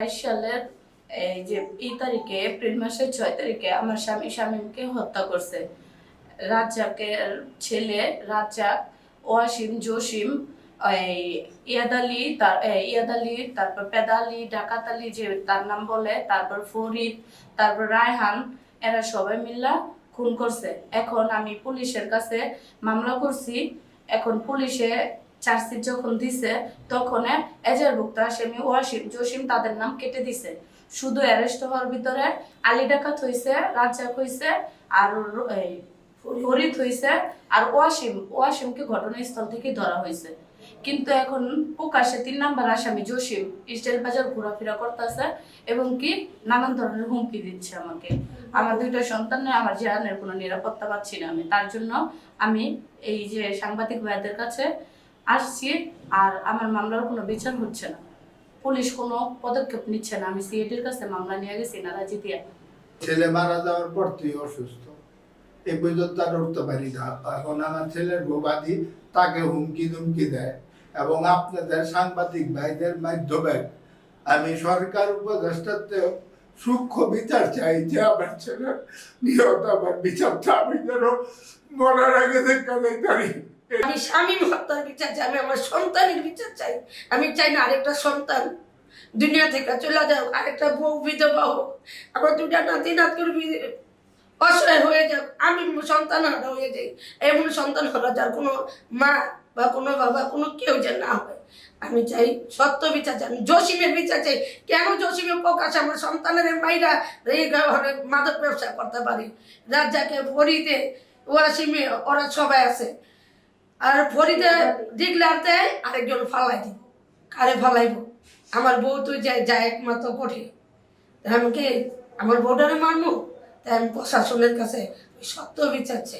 সালের এই যে এই তারিখে, এপ্রিল মাসের ছয় তারিখে আমার স্বামী, স্বামীকে হত্যা করছে। রাজ্জাকের ছেলে রাজ্জাক ওয়াসিম, জসিম, এই ইয়াদ আলী, তার এই ইয়াদ আলী, তারপর পেদালি ডাকাত আলী যে তার নাম বলে, তারপর ফরিদ, তারপর রায়হান, এরা সবাই মিল্লা খুন করছে। এখন আমি পুলিশের কাছে মামলা করছি। এখন পুলিশে চার্জশিট যখন দিছে, তখন এজারভুক্ত আসামি ওয়াসিম, জসিম তাদের নাম কেটে দিছে। শুধু অ্যারেস্ট হওয়ার ভিতরে আলী ডাকাত হইছে, রাজ্জাক হইছে, আর ফরিদ হইছে, আর ওয়াসিম, ওয়াসিমকে ঘটনাস্থল থেকে ধরা হয়েছে কিন্তু এখন প্রকাশ্যে তিন নাম্বার আসামি জসিম স্টাইল বাজার ঘোরাফেরা করতেছে এবং কি নানান ধরনের হুমকি দিচ্ছে আমাকে। আমার দুইটা সন্তানের আমার জানের কোনো নিরাপত্তা পাচ্ছি না আমি। তার জন্য আমি এই যে সাংবাদিক ভাইদের কাছে আসছি আর আমার মামলার কোনো বিচার হচ্ছে না। পুলিশ কোনো পদক্ষেপ নিচ্ছে না। আমি সিএটির কাছে মামলা নিয়ে গেছি নারাজি দিয়া ছেলে মারা যাওয়ার পর তুই অসুস্থ। এই পর্যন্ত আর উঠতে পারি না এখন আমার ছেলের ভোগাদি তাকে হুমকি ধুমকি দেয় এবং আপনাদের সাংবাদিক ভাইদের মাধ্যমে আমি সরকার উপদেষ্টাতে সূক্ষ্ম বিচার চাই যে আমার ছেলে নিহত আমার বিচারটা আমি যেন মরার আগে দেখা যাই আমি স্বামী হত্যার বিচার চাই, আমি আমার সন্তানের বিচার চাই। আমি চাই না আরেকটা সন্তান দুনিয়া থেকে চলে যাও আরেকটা বউ, বিধবা হোক। আমার দুটা নাতি নাতকুর অসহায় হয়ে যাক, আমি সন্তান হারা হয়ে যাই। এমন সন্তান হারা যার কোনো মা বা কোনো বাবা, কোনো কেউ যেন না হয়। আমি চাই সত্য বিচার চাই, আমি জসিমের বিচার চাই। কেন জসিমে প্রকাশ আমার সন্তানের মাইরা এই ঘরে মাদক ব্যবসা করতে পারি? রাজ্জাকে ফরিদে ওয়াসিমে ওরা সবাই আছে। আর ভরিতে ডিগলারতে আরেকজন ফালাই দিব কারে ফালাইব? আমার বউ তুই যাই যা একমাত্র কঠিন আমি কি আমার বউটারে মারবো? তাই আমি প্রশাসনের কাছে সত্য বিচারছে